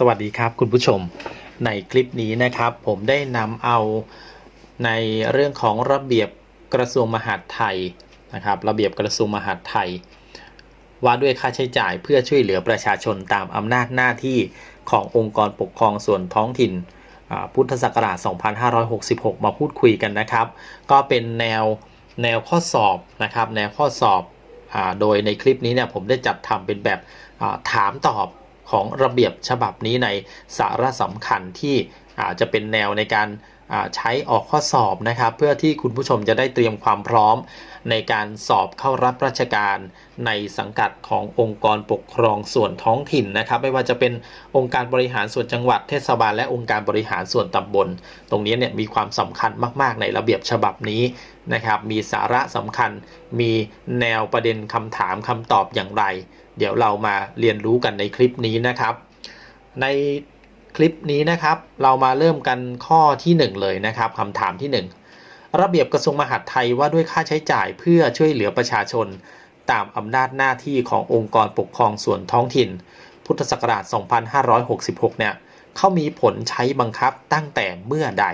สวัสดีครับคุณผู้ชมในคลิปนี้นะครับ ผมได้นำเอาในเรื่องของระเบียบกระทรวงมหาดไทยนะครับ ระเบียบกระทรวงมหาดไทย ว่าด้วยค่าใช้จ่ายเพื่อช่วยเหลือประชาชนตามอำนาจหน้าที่ขององค์กรปกครองส่วนท้องถิ่นพุทธศักราช 2566 มาพูดคุยกันนะครับ ก็เป็นแนวแนวข้อสอบนะครับ แนวข้อสอบอโดยในคลิปนี้เนี่ยผมได้จัดทำเป็นแบบถามตอบ ของระเบียบฉบับนี้ในสาระสำคัญที่อาจจะเป็นแนวในการใช้ออกข้อสอบนะครับ เพื่อที่คุณผู้ชมจะได้เตรียมความพร้อม ในการสอบเข้ารับราชการในสังกัดขององค์กรปกครองส่วนท้องถิ่นนะครับ ไม่ว่าจะเป็นองค์การบริหารส่วนจังหวัดเทศบาลและองค์การบริหารส่วนตำบล ตรงนี้เนี่ยมีความสำคัญมาก ๆ ในระเบียบฉบับนี้นะครับ มีสาระสำคัญ มีแนวประเด็นคำถามคำตอบอย่างไร เดี๋ยวเรามาเรียนรู้กันในคลิปนี้นะครับ ในคลิปนี้นะครับ เรามาเริ่มกันข้อที่หนึ่งเลยนะครับคำถามที่หนึ่งระเบียบกระทรวงมหาดไทยว่าด้วยค่าใช้จ่ายเพื่อช่วยเหลือประชาชน ตามอำนาจหน้าที่ขององค์กรปกครองส่วนท้องถิ่น พุทธศักราช 2566 เนี่ยเขามีผลใช้บังคับตั้งแต่เมื่อใด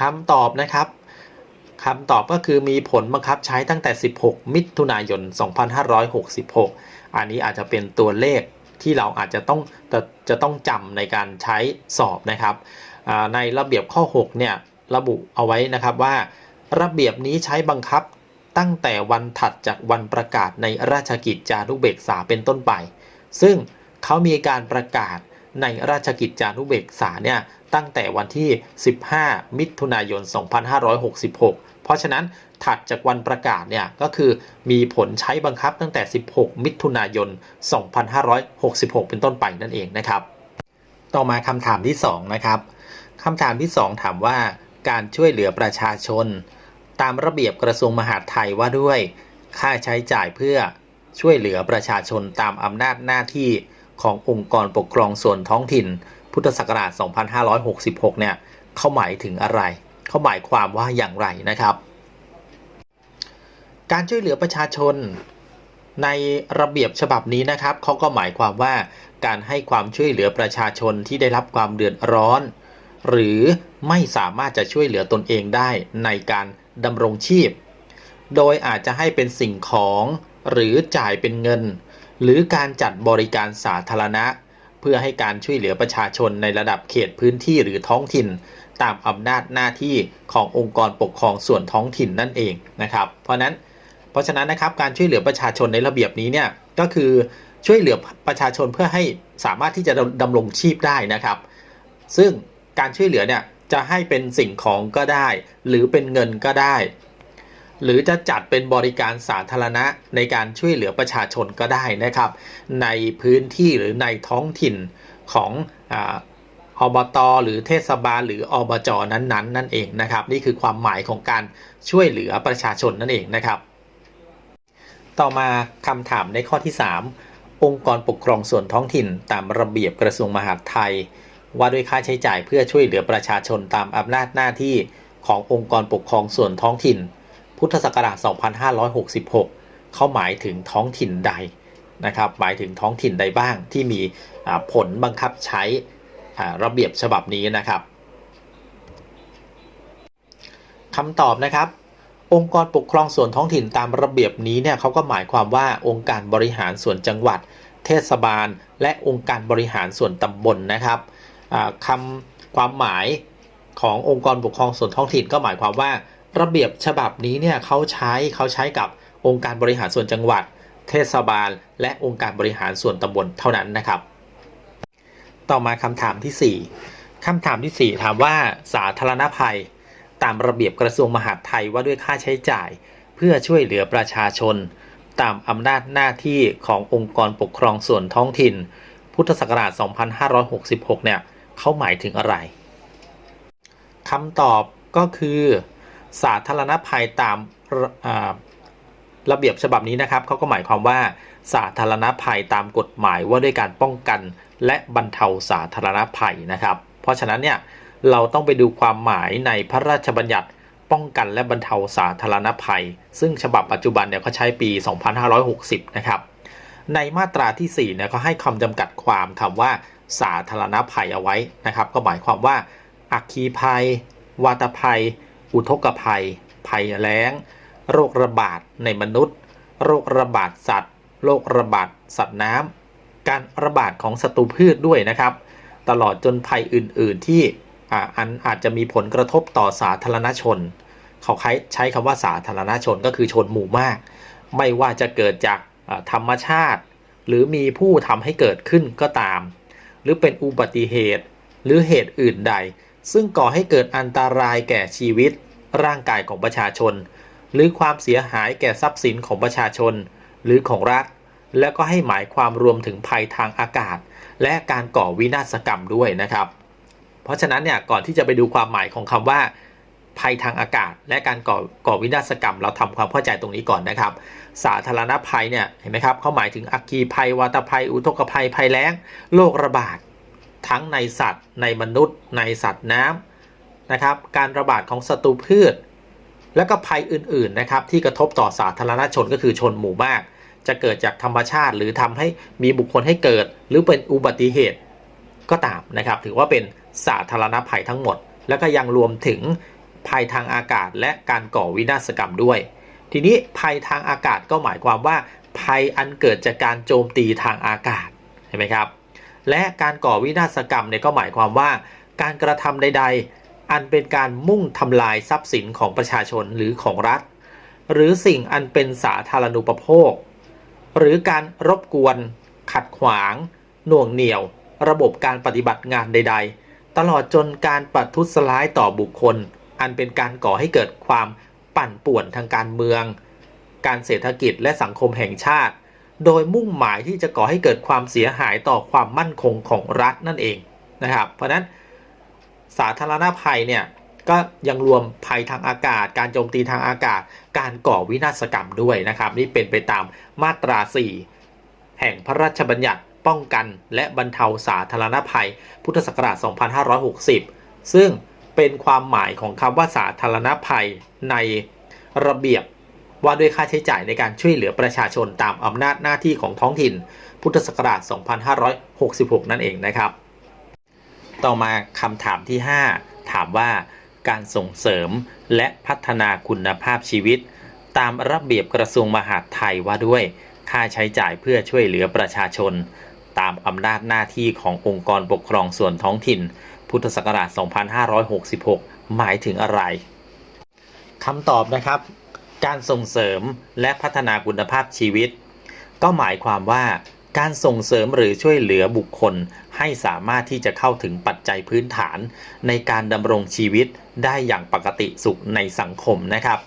คำตอบนะครับ คำตอบก็คือมีผลบังคับใช้ตั้งแต่ 16 มิถุนายน 2566 อันนี้อาจจะเป็นตัวเลขที่เราอาจจะต้องจะจะต้องจำในการใช้สอบนะครับ ในระเบียบข้อ 6 เนี่ยระบุเอาไว้นะครับว่า ระเบียบนี้ใช้บังคับตั้งแต่วันถัดจากวันประกาศในราชกิจจานุเบกษาเป็นต้นไป ซึ่งเขามีการประกาศในราชกิจจานุเบกษาเนี่ยตั้งแต่วันที่ 15 มิถุนายน 2566 เพราะฉะนั้นถัดจากวันประกาศเนี่ยก็คือมีผลใช้บังคับตั้งแต่ 16 มิถุนายน 2566 เป็นต้นไปนั่นเองนะครับ ต่อมาคำถามที่ 2 นะครับคำถามที่ 2 ถามว่าการช่วยเหลือประชาชน ตามระเบียบกระทรวงมหาดไทยว่าด้วย ค่าใช้จ่ายเพื่อช่วยเหลือประชาชนตามอำนาจหน้าที่ขององค์กรปกครองส่วนท้องถิ่น พุทธศักราช 2566 เนี่ย เขาหมายถึงอะไร เขาหมายความว่าอย่างไรนะครับ การช่วยเหลือประชาชนในระเบียบฉบับนี้นะครับเขาก็หมายความว่าการให้ความช่วยเหลือประชาชนที่ได้รับความเดือดร้อน หรือไม่สามารถจะช่วยเหลือตนเองได้ในการดำรงชีพ โดยอาจจะให้เป็นสิ่งของหรือจ่ายเป็นเงิน หรือการจัดบริการสาธารณะ เพื่อให้การช่วยเหลือประชาชนในระดับเขตพื้นที่หรือท้องถิ่น ตามอำนาจหน้าที่ขององค์กรปกครองส่วนท้องถิ่นนั่นเองนะครับ เพราะนั้นเพราะฉะนั้นนะครับการช่วยเหลือประชาชนในระเบียบนี้เนี่ยก็คือช่วยเหลือประชาชนเพื่อให้สามารถที่จะดำรงชีพได้นะครับ ซึ่งการช่วยเหลือเนี่ยจะให้เป็นสิ่งของก็ได้ หรือเป็นเงินก็ได้ หรือจะจัดเป็นบริการสาธารณะในการช่วยเหลือประชาชนก็ได้นะครับ ในพื้นที่หรือในท้องถิ่นของอา อบตหรือเทศบาล หรืออบจนั้นๆนนั่นเองนะครับ นี่คือความหมายของการช่วยเหลือประชาชนนั่นเองนะครับ ต่อมาคำถามในข้อที่ 3 องค์กรปกครองส่วนท้องถิ่น ตามระเบียบกระทรวงมหาดไทย ว่าด้วยค่าใช้จ่ายเพื่อช่วยเหลือประชาชนตามอำนาจหน้าที่ขององค์กรปกครองส่วนท้องถิ่น พุทธศักราช 2566 เขาหมายถึงท้องถิ่นใดนะครับ หมายถึงท้องถิ่นใดบ้างที่มีผลบังคับใช้ ระเบียบฉบับนี้นะครับคำตอบนะครับ องค์กรปกครองส่วนท้องถิ่นตามระเบียบนี้เนี่ยเขาก็หมายความว่าองค์การบริหารส่วนจังหวัด เทศบาล และองค์การบริหารส่วนตำบลนะครับคำความหมายขององค์กรปกครองส่วนท้องถิ่นก็หมายความว่า ระเบียบฉบับนี้เนี่ยเขาใช้เขาใช้กับองค์การบริหารส่วนจังหวัด เทศบาล และองค์การบริหารส่วนตำบลเท่านั้นนะครับ ต่อมาคำถามที่ 4 คำถามทีสี่ 4 ถามว่าสาธารณภัย ตามระเบียบกระทรวงมหาดไทยว่าด้วยค่าใช้จ่าย เพื่อช่วยเหลือประชาชน ตามอำนาจหน้าที่ขององค์กรปกครองส่วนท้องถิ่น พุทธศักราช 2566 เนี่ยเขาหมายถึงอะไรคำตอบก็คือสาธารณภัยตามะระเบียบฉบับนี้นะครับเขาก็หมายความว่า สาธารณภัยตามกฎหมายว่าด้วยการป้องกันและบรรเทาสาธารณภัยนะครับ เพราะฉะนั้นเนี่ยเราต้องไปดูความหมายในพระราชบัญญัติป้องกันและบรรเทาสาธารณภัย ซึ่งฉบับปัจจุบันเนี่ยเขาใช้ปี 2560 นะครับ ในมาตราที่4เนี่ยเขาให้คำจำกัดความคำว่าสาธารณภัยเอาไว้นะครับ ก็หมายความว่าอัคคีภัย วาตภัย อุทกภัย ภัยแล้ง โรคระบาดในมนุษย์ โรคระบาดสัตว์ โรคระบาดสัตว์น้ำการระบาดของศัตรูพืชด้วยนะครับ ตลอดจนภัยอื่น ๆ ที่อ,อันอาจจะมีผลกระทบต่อสาธารณชน เขาใช้ใช้คำว่าสาธารณชนก็คือชนหมู่มาก ไม่ว่าจะเกิดจากธรรมชาติ หรือมีผู้ทำให้เกิดขึ้นก็ตาม หรือเป็นอุบัติเหตุ หรือเหตุอื่นใด ซึ่งก่อให้เกิดอันตรายแก่ชีวิต ร่างกายของประชาชน หรือความเสียหายแก่ทรัพย์สินของประชาชน หรือของรัฐ และก็ให้หมายความรวมถึงภัยทางอากาศ และการก่อวินาศกรรมด้วยนะครับ เพราะฉะนั้นเนี่ยก่อนที่จะไปดูความหมายของคำว่า ภัยทางอากาศ และการก่อก่อวินาศกรรม เราทำความเข้าใจตรงนี้ก่อนนะครับ สาธารณภัยเนี่ยเห็นไหมครับเขาหมายถึงอัคคีภัยวาตภัย อุทกภัยภัยแล้งโรคระบาดทั้งในสัตว์ ในมนุษย์ ในสัตว์น้ำนะครับ การระบาดของศัตรูพืช และก็ภัยอื่นๆนะครับที่กระทบต่อสาธารณชนก็คือชนหมู่มาก จะเกิดจากธรรมชาติ หรือทำให้มีบุคคลให้เกิด หรือเป็นอุบัติเหตุก็ตามนะครับ ถือว่าเป็นสาธารณภัยทั้งหมด แล้วก็ยังรวมถึงภัยทางอากาศและการก่อวินาศกรรมด้วย ทีนี้ภัยทางอากาศก็หมายความว่า ภัยอันเกิดจากการโจมตีทางอากาศเห็นไหมครับและการก่อวินาศกรรมเนี่ยก็หมายความว่า การกระทำใด ๆ อันเป็นการมุ่งทำลายทรัพย์สินของประชาชนหรือของรัฐ หรือสิ่งอันเป็นสาธารณูปโภค หรือการรบกวน ขัดขวาง หน่วงเหนี่ยว ระบบการปฏิบัติงานใด ๆ ตลอดจนการปัทุษร้ายต่อบุคคล อันเป็นการก่อให้เกิดความปั่นป่วนทางการเมือง การเศรษฐกิจและสังคมแห่งชาติ โดยมุ่งหมายที่จะก่อให้เกิดความเสียหายต่อความมั่นคงของรัฐนั่นเองนะครับ เพราะนั้น สาธารณภัยเนี่ยก็ยังรวมภัยทางอากาศ การโจมตีทางอากาศ การก่อวินาศกรรมด้วยนะครับ นี่เป็นไปตามมาตรา 4 แห่งพระราชบัญญัติป้องกันและบรรเทาสาธารณภัย พุทธศักราช 2560 ซึ่งเป็นความหมายของคำว่าสาธารณภัยในระเบียบว่าด้วยค่าใช้จ่ายในการช่วยเหลือประชาชนตามอำนาจหน้าที่ของท้องถิ่น พุทธศักราช 2566 นั่นเองนะครับ ต่อมาคำถามที่ 5 ถามว่าการส่งเสริมและพัฒนาคุณภาพชีวิต ตามระเบียบกระทรวงมหาดไทยว่าด้วย ค่าใช้จ่ายเพื่อช่วยเหลือประชาชน ตามอำนาจหน้าที่ขององค์กรปกครองส่วนท้องถิ่น พุทธศักราช 2566 หมายถึงอะไรคำตอบนะครับ การส่งเสริมและพัฒนาคุณภาพชีวิต ก็หมายความว่าการส่งเสริมหรือช่วยเหลือบุคคล ให้สามารถที่จะเข้าถึงปัจจัยพื้นฐานในการดำรงชีวิตได้อย่างปกติสุขในสังคมนะครับ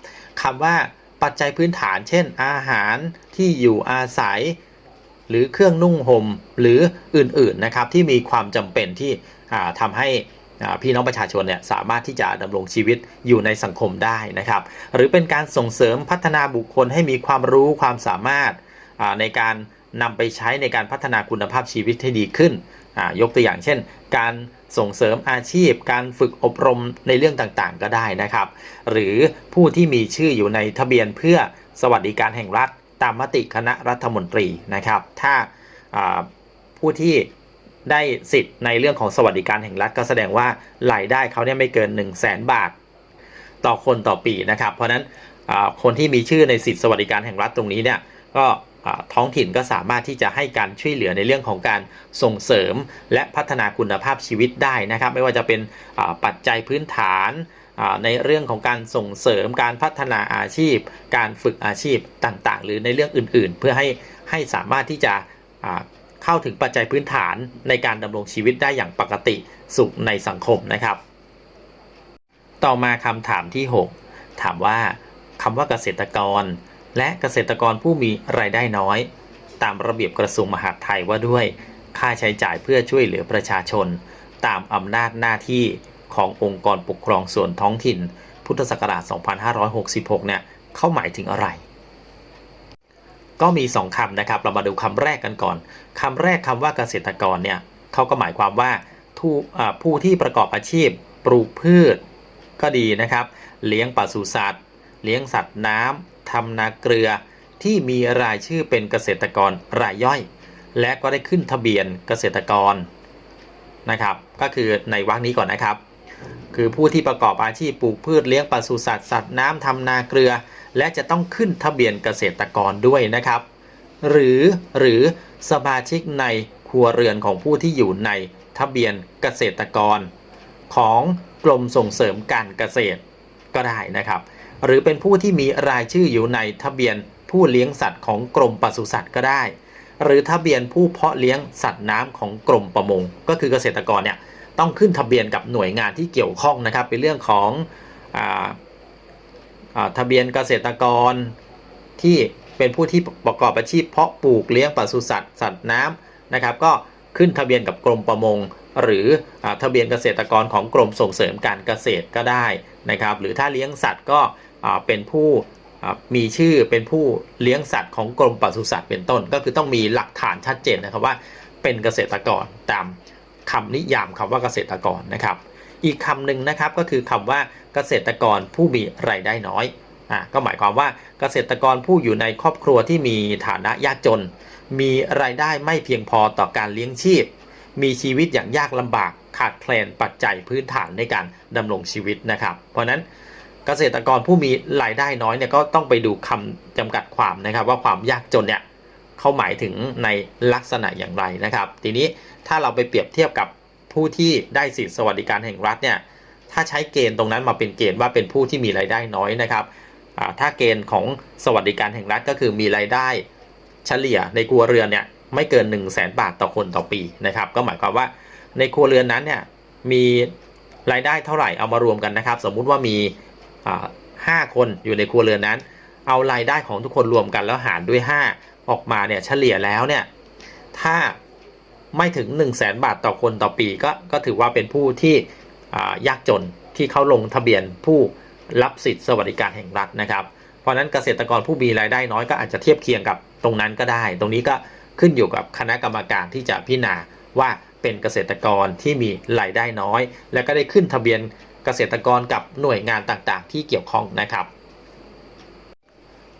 คำว่าปัจจัยพื้นฐาน เช่น อาหารที่อยู่อาศัย หรือเครื่องนุ่งห่มหรืออื่นๆนะครับที่มีความจำเป็นที่ทำให้พี่น้องประชาชนเนี่ยสามารถที่จะดำรงชีวิตอยู่ในสังคมได้นะครับ หรือเป็นการส่งเสริมพัฒนาบุคคลให้มีความรู้ความสามารถในการนำไปใช้ในการพัฒนาคุณภาพชีวิตให้ดีขึ้น ยกตัวอย่างเช่น การส่งเสริมอาชีพ การฝึกอบรมในเรื่องต่างๆ ก็ได้นะครับ หรือผู้ที่มีชื่ออยู่ในทะเบียนเพื่อสวัสดิการแห่งรัฐ ตามมติคณะรัฐมนตรีนะครับ ถ้าผู้ที่ได้สิทธิ์ในเรื่องของสวัสดิการแห่งรัฐก็แสดงว่ารายได้เขาเนี่ยไม่เกิน 1 0 0 0 0แสนบาท ต่อคนต่อปีนะครับ เพราะนั้นคนที่มีชื่อในสิทธิสวัสดิการแห่งรัฐตรงนี้เนี่ยก็ ท้องถิ่นก็สามารถที่จะให้การช่วยเหลือในเรื่องของการส่งเสริม และพัฒนาคุณภาพชีวิตได้นะครับ ไม่ว่าจะเป็นปัจจัยพื้นฐานในเรื่องของการส่งเสริมการพัฒนาอาชีพ การฝึกอาชีพต่างๆ หรือในเรื่องอื่นๆ เพื่อให้ให้สามารถที่จะเข้าถึงปัจจัยพื้นฐานในการดำรงชีวิตได้อย่างปกติสุขในสังคมนะครับ ต่อมาคำถามที่ 6 ถามว่าคำว่าเกษตรกร และเกษตรกรผู้มีรายได้น้อย ตามระเบียบกระทรวงมหาดไทยว่าด้วย ค่าใช้จ่ายเพื่อช่วยเหลือประชาชน ตามอำนาจหน้าที่ขององค์กรปกครองส่วนท้องถิ่น พุทธศักราช 2566 เนี่ยเข้าหมายถึงอะไร ก็มี 2คำนะครับ เรามาดูคำแรกกันก่อนคำแรกคำว่าเกษตรกรเนี่ยเขาก็หมายความว่าผู้อ่าผู้ที่ประกอบอาชีพ ปลูกพืชก็ดีนะครับ เลี้ยงปศุสัตว์ เลี้ยงสัตว์น้ำ ทำนาเกลือ ที่มีรายชื่อเป็นเกษตรกรรายย่อย และก็ได้ขึ้นทะเบียนเกษตรกรนะครับ ก็คือในวรรคนี้ก่อนนะครับ คือผู้ที่ประกอบอาชีพปลูกพืชเลี้ยงปศุสัตว์สัตว์น้ำทำนาเกลือ และจะต้องขึ้นทะเบียนเกษตรกรด้วยนะครับ หรือหรือสมาชิกในครัวเรือนของผู้ที่อยู่ในทะเบียนเกษตรกร ของกรมส่งเสริมการเกษตรก็ได้นะครับ หรือเป็นผู้ที่มีรายชื่ออยู่ในทะเบียนผู้เลี้ยงสัตว์ของกรมปศุสัตว์ก็ได้ หรือทะเบียนผู้เพาะเลี้ยงสัตว์น้ำของกรมประมง ก็คือเกษตรกรเนี่ยต้องขึ้นทะเบียนกับหน่วยงานที่เกี่ยวข้องนะครับ เป็นเรื่องของอาอ่าทะเบียนเกษตรกรที่เป็นผู้ที่ประกอบอาชีพเพาะปลูกเลี้ยงปศุสัตว์สัตว์น้ำนะครับ ก็ขึ้นทะเบียนกับกรมประมง หรืออาทะเบียนเกษตรกรของกรมส่งเสริมการเกษตรก็ได้นะครับ หรือถ้าเลี้ยงสัตว์ก็ เป็นผู้มีชื่อเป็นผู้เลี้ยงสัตว์ของกรมปศุสัตว์เป็นต้น ก็คือต้องมีหลักฐานชัดเจนนะครับว่าเป็นเกษตรกรตามคำนิยามคำว่าเกษตรกรนะครับ อีกคำหนึ่งนะครับก็คือคำว่าเกษตรกรผู้มีรายได้น้อยอะก็หมายความว่าเกษตรกรผู้อยู่ในครอบครัวที่มีฐานะยากจน มีรายได้ไม่เพียงพอต่อการเลี้ยงชีพ มีชีวิตอย่างยากลำบากขาดแคลนปัจจัยพื้นฐานในการดำรงชีวิตนะครับ เพราะฉะนั้นเกษตรกรผู้มีรายได้น้อยเนี่ยก็ต้องไปดูคำจำกัดความนะครับ ว่าความยากจนเนี่ยเขาหมายถึงในลักษณะอย่างไรนะครับ ทีนี้ถ้าเราไปเปรียบเทียบกับผู้ที่ได้สิทธิสวัสดิการแห่งรัฐเนี่ยถ้าใช้เกณฑ์ตรงนั้นมาเป็นเกณฑ์ว่าเป็นผู้ที่มีรายได้น้อยนะครับถ้าเกณฑ์ของสวัสดิการแห่งรัฐก็คือมีรายได้เฉลี่ยในครัวเรือนเนี่ยไม่เกิน 1 0 0 0 0แบาทต่อคนต่อปีนะครับก็หมายความว่าในครัวเรือนนั้นเนี่ยมีรายได้เท่าไหร่เอามารวมกันนะครับ สมมุติว่ามี ห้าคนอยู่ในครัวเรือนนั้น เอารายได้ของทุกคนรวมกันแล้วหารด้วย 5 ออกมาเนี่ยเฉลี่ยแล้วเนี่ยถ้าไม่ถึง 1 0 0 0 0แสนบาทต่อคนต่อปีก็ก็ถือว่าเป็นผู้ที่ยากจนที่เขาลงทะเบียนผู้รับสิทธิสวัสดิการแห่งรัฐนะครับ เพราะฉะนั้นเกษตรกรผู้มีรายได้น้อยก็อาจจะเทียบเคียงกับตรงนั้นก็ได้ ตรงนี้ก็ขึ้นอยู่กับคณะกรรมการที่จะพิจารณาว่าเป็นเกษตรกรที่มีรายได้น้อย และก็ได้ขึ้นทะเบียน เกษตรกรกับหน่วยงานต่างๆ ที่เกี่ยวข้องนะครับ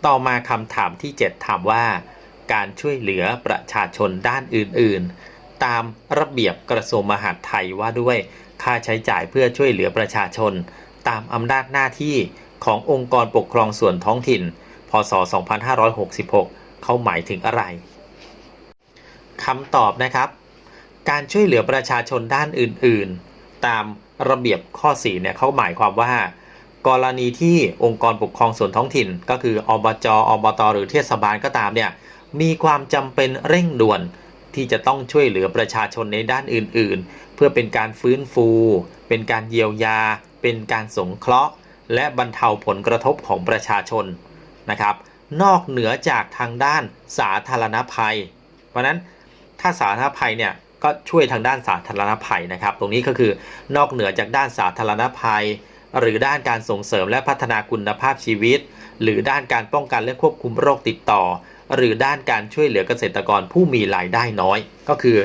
ต่อมาคำถามที่ 7 ถามว่า การช่วยเหลือประชาชนด้านอื่นๆ ตามระเบียบกระทรวงมหาดไทยว่าด้วยค่าใช้จ่ายเพื่อช่วยเหลือประชาชน ตามอำนาจหน้าที่ขององค์กรปกครองส่วนท้องถิ่น พศ 2566 เขาหมายถึงอะไรคำตอบนะครับ การช่วยเหลือประชาชนด้านอื่นๆ ตาม ระเบียบข้อ4เนี่ยเขาหมายความว่า กรณีที่องค์กรปกครองส่วนท้องถิ่น ก็คืออบจอบต หรือเทศบาลก็ตามเนี่ยมีความจำเป็นเร่งด่วนที่จะต้องช่วยเหลือประชาชนในด้านอื่น ๆ เพื่อเป็นการฟื้นฟู เป็นการเยียวยา เป็นการสงเคราะห์ และบรรเทาผลกระทบของประชาชนนะครับ นอกเหนือจากทางด้านสาธารณภัย เพราะนั้นถ้าสาธารณภัยเนี่ย ก็ช่วยทางด้านสาธารณภัยนะครับ ตรงนี้ก็คือนอกเหนือจากด้านสาธารณภัย หรือด้านการส่งเสริมและพัฒนาคุณภาพชีวิต หรือด้านการป้องกันและควบคุมโรคติดต่อ หรือด้านการช่วยเหลือเกษตรกรผู้มีรายได้น้อย ก็คือ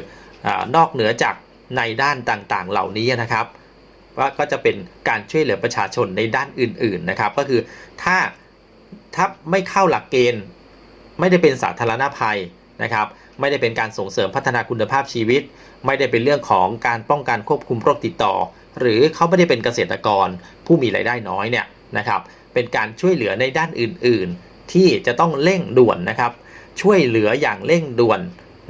อนอกเหนือจากในด้านต่างๆ เหล่านี้นะครับว่าก็จะเป็นการช่วยเหลือประชาชนในด้านอื่น ๆนะครับ ก็คือถ้าถ้าไม่เข้าหลักเกณฑ์ ไม่ได้เป็นสาธารณภัยนะครับไม่ได้เป็นการส่งเสริมพัฒนาคุณภาพชีวิต ไม่ได้เป็นเรื่องของการป้องกันควบคุมโรคติดต่อ หรือเขาไม่ได้เป็นเกษตรกร ผู้มีรายได้น้อยเนี่ยนะครับเป็นการช่วยเหลือในด้านอื่น ๆ ที่จะต้องเร่งด่วนนะครับช่วยเหลืออย่างเร่งด่วน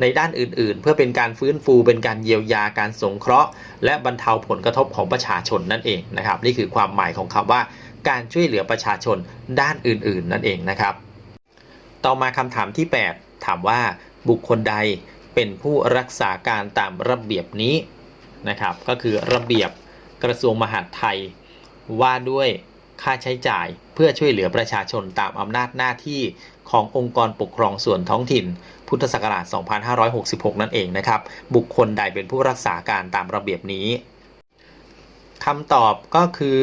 ในด้านอื่น ๆ เพื่อเป็นการฟื้นฟูเป็นการเยียวยาการสงเคราะห์ และบรรเทาผลกระทบของประชาชนนั่นเองนะครับ นี่คือความหมายของคำว่าการช่วยเหลือประชาชนด้านอื่น ๆ นั่นเองนะครับ ต่อมาคำถามที่ 8 ถามว่า บุคคลใดเป็นผู้รักษาการตามระเบียบนี้นะครับ ก็คือระเบียบกระทรวงมหาดไทย ว่าด้วยค่าใช้จ่ายเพื่อช่วยเหลือประชาชนตามอำนาจหน้าที่ขององค์กรปกครองส่วนท้องถิ่น พุทธศักราช 2566 นั่นเองนะครับ บุคคลใดเป็นผู้รักษาการตามระเบียบนี้คำตอบก็คือ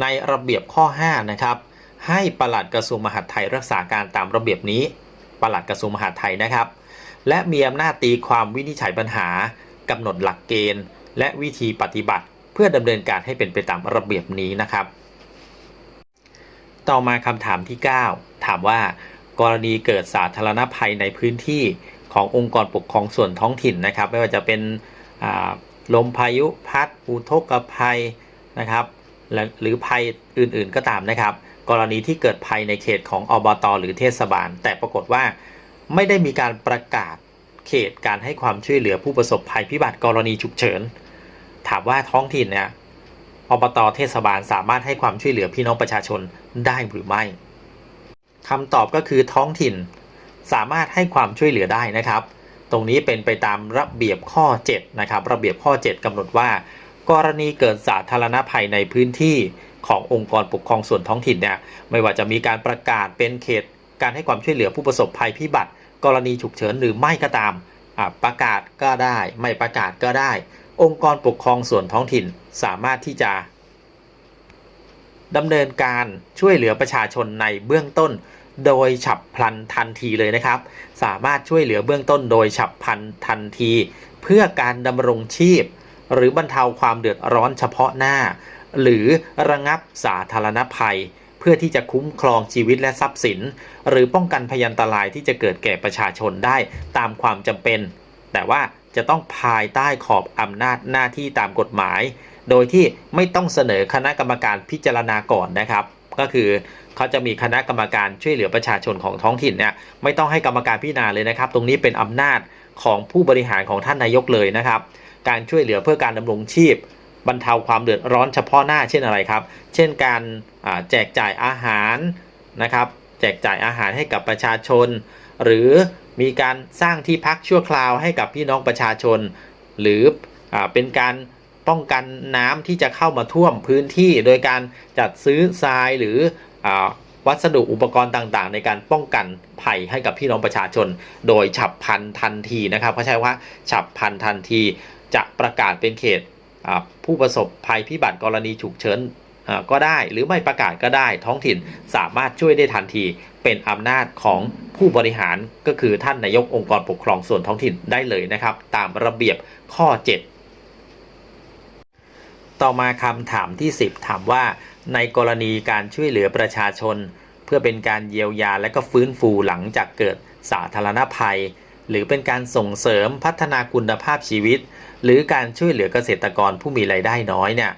ในระเบียบข้อ 5 นะครับ ให้ปลัดกระทรวงมหาดไทยรักษาการตามระเบียบนี้ปลัดกระทรวงมหาดไทยนะครับ และมีอำนาจตีความวินิจฉัยปัญหากำหนดหลักเกณฑ์ และวิธีปฏิบัติ เพื่อดำเนินการให้เป็นไปตามระเบียบนี้นะครับ ต่อมาคำถามที่ 9 ถามว่า กรณีเกิดสาธารณภัยในพื้นที่ขององค์กรปกครองส่วนท้องถิ่นนะครับ ไม่ว่าจะเป็นลมพายุพัดอุทกภัยนะครับหรือภัยอื่นๆก็ตามนะครับ กรณีที่เกิดภัยในเขตของอบต หรือเทศบาล แต่ปรากฏว่า ไม่ได้มีการประกาศเขตการให้ความช่วยเหลือผู้ประสบภัยพิบัติกรณีฉุกเฉิน ถามว่าท้องถิ่นเนี่ยอบตเทศบาลสามารถให้ความช่วยเหลือพี่น้องประชาชนได้หรือไม่คำตอบก็คือท้องถิ่นสามารถให้ความช่วยเหลือได้นะครับ ตรงนี้เป็นไปตามระเบียบข้อ 7 นะครับ ระเบียบข้อ 7กำหนดว่า กรณีเกิดสาธารณภัยในพื้นที่ขององค์กรปกครองส่วนท้องถิ่นเนี่ยไม่ว่าจะมีการประกาศเป็นเขตการให้ความช่วยเหลือผู้ประสบภัยพิบัติ กรณีฉุกเฉินหรือไม่ก็ตามประกาศก็ได้ไม่ประกาศก็ได้ องค์กรปกครองส่วนท้องถิ่นสามารถที่จะดำเนินการช่วยเหลือประชาชนในเบื้องต้น โดยฉับพลันทันทีเลยนะครับ สามารถช่วยเหลือเบื้องต้นโดยฉับพลันทันที เพื่อการดำรงชีพ หรือบรรเทาความเดือดร้อนเฉพาะหน้า หรือระงับสาธารณภัย เพื่อที่จะคุ้มครองชีวิตและทรัพย์สิน หรือป้องกันพยันตรายที่จะเกิดแก่ประชาชนได้ตามความจำเป็น แต่ว่าจะต้องภายใต้ขอบอำนาจหน้าที่ตามกฎหมาย โดยที่ไม่ต้องเสนอคณะกรรมการพิจารณาก่อนนะครับ ก็คือเขาจะมีคณะกรรมการช่วยเหลือประชาชนของท้องถิ่นเนี่ยไม่ต้องให้กรรมการพิจารณาเลยนะครับ ตรงนี้เป็นอำนาจของผู้บริหารของท่านนายกเลยนะครับ การช่วยเหลือเพื่อการดำรงชีพ บรรเทาความเดือดร้อนเฉพาะหน้าเช่นอะไรครับ เช่นการแจกจ่ายอาหารนะครับ แจกจ่ายอาหารให้กับประชาชน หรือมีการสร้างที่พักชั่วคราวให้กับพี่น้องประชาชน หรืออเป็นการป้องกันน้ำที่จะเข้ามาท่วมพื้นที่โดยการจัดซื้อทรายหรืออวัสดุอุปกรณ์ต่างๆ ในการป้องกันภัยให้กับพี่น้องประชาชน โดยฉับพลันทันทีนะครับเขาใช้ว่าฉับพลันทันทีจะประกาศเป็นเขต ผู้ประสบภัยพิบัติกรณีฉุกเฉินก็ได้ หรือไม่ประกาศก็ได้ท้องถิ่นสามารถช่วยได้ทันทีเป็นอำนาจของผู้บริหารก็คือท่านนายกองค์กรปกครองส่วนท้องถิ่นได้เลยนะครับ ตามระเบียบข้อ 7 ต่อมาคำถามที่ 10 ถามว่า ในกรณีการช่วยเหลือประชาชน เพื่อเป็นการเยียวยาและก็ฟื้นฟูหลังจากเกิดสาธารณภัย หรือเป็นการส่งเสริมพัฒนาคุณภาพชีวิต หรือการช่วยเหลือเกษตรกรผู้มีรายได้น้อยเนี่ย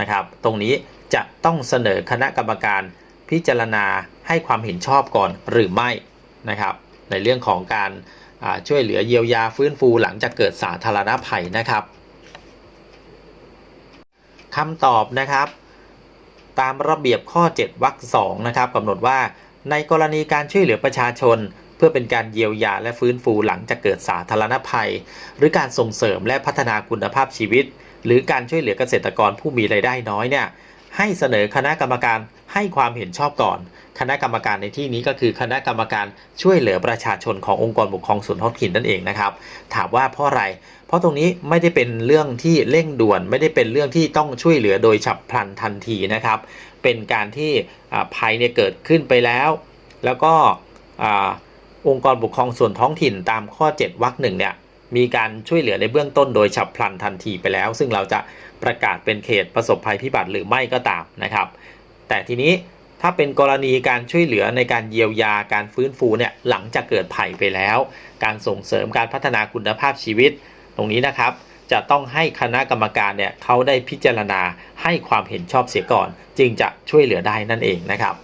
นะครับ ตรงนี้จะต้องเสนอคณะกรรมการพิจารณาให้ความเห็นชอบก่อนหรือไม่นะครับ ในเรื่องของการช่วยเหลือเยียวยาฟื้นฟูหลังจากเกิดสาธารณภัยนะครับคำตอบนะครับ ตามระเบียบข้อ 7วรรคสองนะครับกำหนดว่าในกรณีการช่วยเหลือประชาชน เพื่อเป็นการเยียวยาและฟื้นฟูหลังจากเกิดสาธารณภัย หรือการส่งเสริมและพัฒนาคุณภาพชีวิต หรือการช่วยเหลือเกษตรกรผู้มีรายได้น้อยเนี่ยให้เสนอคณะกรรมการให้ความเห็นชอบก่อน คณะกรรมการในที่นี้ก็คือคณะกรรมการช่วยเหลือประชาชนขององค์กรปกครองส่วนท้องถิ่นนั่นเองนะครับ ถามว่าเพราะอะไร เพราะตรงนี้ไม่ได้เป็นเรื่องที่เร่งด่วน ไม่ได้เป็นเรื่องที่ต้องช่วยเหลือโดยฉับพลันทันทีนะครับ เป็นการที่ภัยเนี่ยเกิดขึ้นไปแล้ว แล้วก็ องค์กรปกครองส่วนท้องถิ่นตามข้อ 7วรรคหนึ่งเนี่ยมีการช่วยเหลือในเบื้องต้นโดยฉับพลันทันทีไปแล้ว ซึ่งเราจะประกาศเป็นเขตประสบภัยพิบัติหรือไม่ก็ตามนะครับ แต่ทีนี้ถ้าเป็นกรณีการช่วยเหลือในการเยียวยาการฟื้นฟูเนี่ยหลังจากเกิดภัยไปแล้ว การส่งเสริมการพัฒนาคุณภาพชีวิต ตรงนี้นะครับ จะต้องให้คณะกรรมการเนี่ยเขาได้พิจารณาให้ความเห็นชอบเสียก่อน จึงจะช่วยเหลือได้นั่นเองนะครับ